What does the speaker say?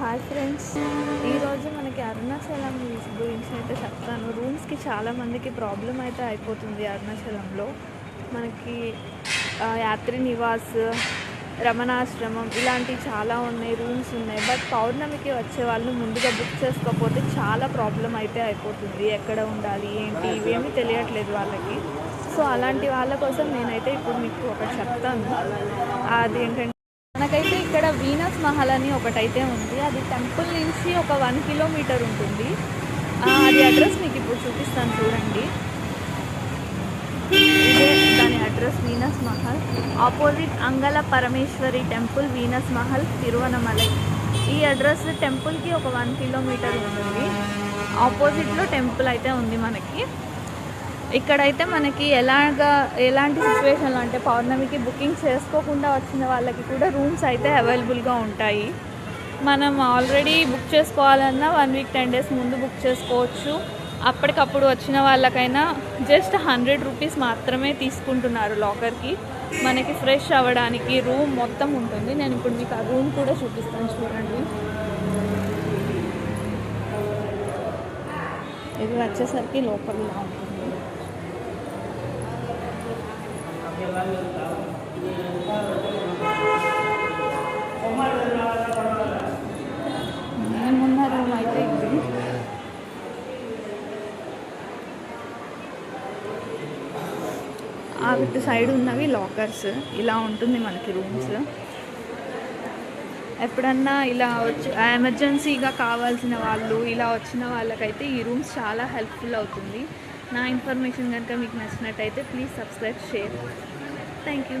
Hi friends. ఈరోజు మనకి అరుణాచలం గురించి అయితే చెప్తాను. రూమ్స్కి చాలామందికి ప్రాబ్లం అయితే అయిపోతుంది అరుణాచలంలో. మనకి యాత్రి నివాస్ రమణాశ్రమం ఇలాంటివి చాలా ఉన్నాయి రూమ్స్ ఉన్నాయి. బట్ పౌర్ణమికి వచ్చే వాళ్ళు ముందుగా బుక్ చేసుకోకపోతే చాలా ప్రాబ్లం అయితే అయిపోతుంది. ఎక్కడ ఉండాలి ఏంటి ఇవేమీ తెలియట్లేదు వాళ్ళకి. సో అలాంటి వాళ్ళ కోసం నేనైతే ఇప్పుడు మీకు ఒకటి చెప్తాను. అది ఏంటంటే మనకైతే ఇక్కడ వీనస్ మహల్ అని ఒకటైతే ఉంది. అది టెంపుల్ నుంచి ఒక వన్ కిలోమీటర్ ఉంటుంది. ఆ, అది అడ్రస్ మీకు ఇప్పుడు చూపిస్తాను చూడండి. ఇదే దాని address Venus Mahal. Opposite Angala Parameswari temple Venus Mahal Tiruvannamalai. ఈ అడ్రస్ టెంపుల్కి ఒక వన్ కిలోమీటర్ ఉంటుంది. ఆపోజిట్లో టెంపుల్ అయితే ఉంది మనకి. ఇక్కడైతే మనకి ఎలాగా ఎలాంటి సిచ్యువేషన్లో అంటే పౌర్ణమికి బుకింగ్ చేసుకోకుండా వచ్చిన వాళ్ళకి కూడా రూమ్స్ అయితే అవైలబుల్గా ఉంటాయి. మనం ఆల్రెడీ బుక్ చేసుకోవాలన్నా వన్ వీక్ టెన్ డేస్ ముందు బుక్ చేసుకోవచ్చు. అప్పటికప్పుడు వచ్చిన వాళ్ళకైనా జస్ట్ హండ్రెడ్ రూపీస్ మాత్రమే తీసుకుంటున్నారు లాకర్కి మనకి ఫ్రెష్ అవ్వడానికి రూమ్ మొత్తం ఉంటుంది. నేను ఇప్పుడు మీకు ఆ రూమ్ కూడా చూపిస్తాను చూడండి. ఇది వచ్చేసరికి లోపల ఉంటుంది మేమున్న రూమ్ అయితే ఇది ఆ విత్ సైడ్ ఉన్నవి లాకర్స్. ఇలా ఉంటుంది మనకి రూమ్స్. ఎప్పుడన్నా ఇలా వచ్చి ఎమర్జెన్సీగా కావాల్సిన వాళ్ళు ఇలా వచ్చిన వాళ్ళకైతే ఈ రూమ్స్ చాలా హెల్ప్ఫుల్ అవుతుంది. నా ఇన్ఫర్మేషన్ కనుక మీకు నచ్చినట్టయితే please subscribe share. Thank you